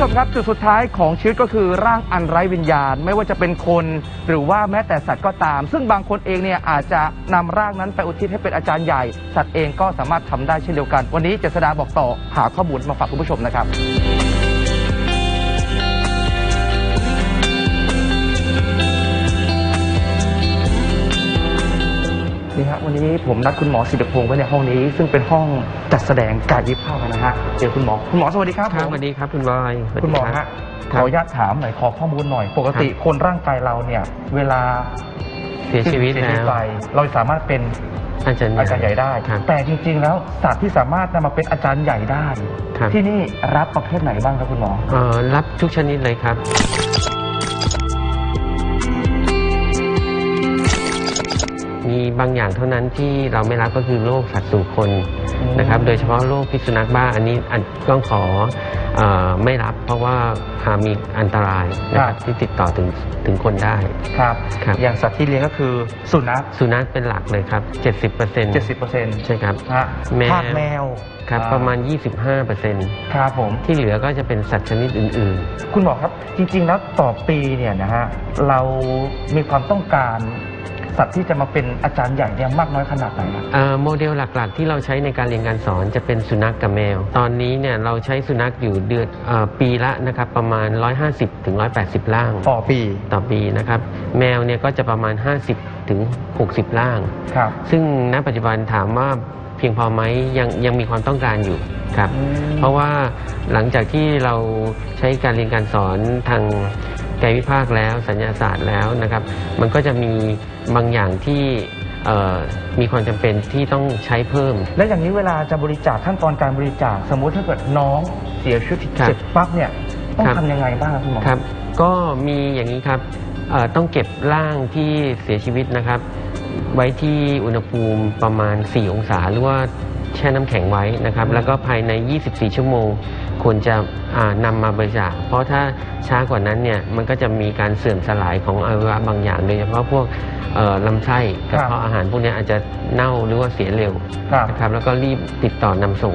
ชมครับจุดสุดท้ายของชีวิตก็คือร่างอันไร้วิญญาณ ไม่ว่าจะเป็นคนหรือว่าแม้แต่สัตว์ก็ตาม ซึ่งบางคนเองเนี่ยอาจจะนำร่างนั้นไปอุทิศให้เป็นอาจารย์ใหญ่ สัตว์เองก็สามารถทำได้เช่นเดียวกัน วันนี้เจษดาบอกต่อหาข้อมูลมาฝากคุณผู้ชมนะครับ นี่ฮะวันนี้ผมนัดคุณหมอสิริพงศ์ไว้ในห้องนี้ ซึ่งเป็นห้องจัดแสดงกายวิภาคนะฮะเจอคุณหมอคุณหมอสวัสดีครับครับผมสวัสดีครับคุณบอยสวัสดีคุณหมอรับฮะขครัอบอนุญาตถามหน่อยขอข้อมูลหน่อย ปกติคนร่างกายเราเนี่ย เวลาเสียชีวิตเสียแล้วไปเราสามารถเป็นอาจารย์อาจารย์ใหญ่ได้ครับแต่จริง ๆ แล้วสัตว์ที่สามารถนำมาเป็นอาจารย์ใหญ่ได้ครับที่นี่รับประเภทไหนบ้างครับคุณหมอเอ่อรับทุกชนิดเลยครับ บางอย่างเท่านั้นที่เราไม่รับก็คือโรคสัตว์สู่คนอืมนะครับ โดยเฉพาะโรคพิษสุนัขบ้าอันนี้อันต้องขอเออไม่รับเพราะว่าหามีอันตรายนะครับที่ติดต่อถึงถึงคนได้ครับครับ อย่างสัตว์ที่เลี้ยงก็คือสุนัขสุนัขเป็นหลักเลยครับ70% 70%ใช่ครับฮะแมวทาสแมวครับอ่ประมาณ 25%ครับผมที่เหลือก็จะเป็นสัตว์ชนิดอื่นคุณหมอครับจริง ๆ แล้วต่อปีเนี่ยนะฮะเรามีความต้องการ สัตว์ที่จะมาเป็นอาจารย์ใหญ่เนี่ยมากน้อยขนาดไหนครับๆเอ่อโมเดลหลักๆ ที่เราใช้ในการเรียนการสอนจะเป็นสุนัขกับแมว ตอนนี้เนี่ยเราใช้สุนัขอยู่เดือนเออปีละนะครับประมาณ 150ถึง180 ล่างต่อปีต่อปีนะครับแมวเนี่ยก็จะประมาณ 50ถึง60 ล่าง ครับ ซึ่งณปัจจุบันถามว่าเพียงพอไหมยังยังมีความต้องการอยู่ครับอืมเพราะว่าหลังจากที่เราใช้การเรียนการสอนทาง กายวิภาคแล้วสัญญาศาสตร์แล้วนะครับ มันก็จะมีบางอย่างที่เอ่อมีความจำเป็นที่ต้องใช้เพิ่ม และอย่างนี้เวลาจะบริจาคขั้นตอนการบริจาคสมมุติถ้าเกิดน้องเสียชีวิตครับเสร็จปั๊บเนี่ยต้องครับทำยังไงบ้างครับคุณหมอครับ ก็มีอย่างนี้ครับเอ่อต้องเก็บร่างที่เสียชีวิตนะครับ ไว้ที่อุณหภูมิประมาณ 4 องศาหรือว่า แช่น้ำแข็งไว้นะครับ แล้วก็ภายใน 24 ชั่วโมง ควรจะอ่านำมาบริจาคเพราะถ้าช้ากว่านั้นเนี่ยมันก็จะมีการเสื่อมสลายของอวัยวะบางอย่าง โดยเฉพาะพวกเอ่อลำไส้กระเพาะอาหารพวกนี้อาจจะเน่าหรือว่าเสียเร็วครับนะครับแล้วก็รีบติดต่อนำส่ง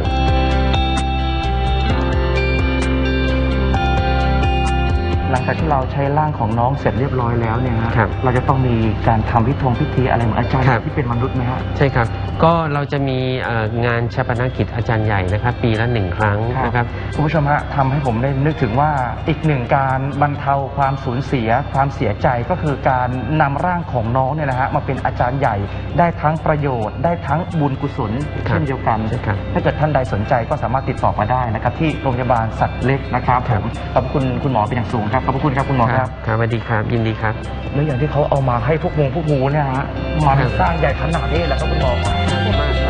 ลังจากที่เราใช้ร่างของน้องเสร็จเรียบร้อยแล้วเนี่ยฮะครับเราจะต้องมีการทำพิธงพิธีอะไรเหมือนอาจารย์ครับ ที่เป็นมนุษย์ไหมฮะ ใช่ครับ ก็เราจะมีเอ่องานชาปนกิจอาจารย์ใหญ่นะครับ ปีละหนึ่งครั้งนะครับ คุณผู้ชมฮะทำให้ผมได้นึกถึงว่าอีกหนึ่งการบรรเทาความสูญเสีย ความเสียใจก็คือการนำร่างของน้องเนี่ยนะฮะมาเป็นอาจารย์ใหญ่ ได้ทั้งประโยชน์ ได้ทั้งบุญกุศลครับเช่นเดียวกันใช่ครับถ้าเกิดท่านใดสนใจก็สามารถติดต่อมาได้นะครับที่โรงพยาบาลสัตว์เล็กนะครับคผรับมขอบคุณคุณหมอเป็นอย่างสูงครับขอบพระคุณครับคุณหมอครับ ครับสวัสดีครับ ยินดีครับ แล้วอย่างที่เขาเอามาให้พวกงูพวกงูเนี่ยฮะมันครับสร้างใหญ่ขนาดนี้แหละครับคุณหมอขอบคุณมาก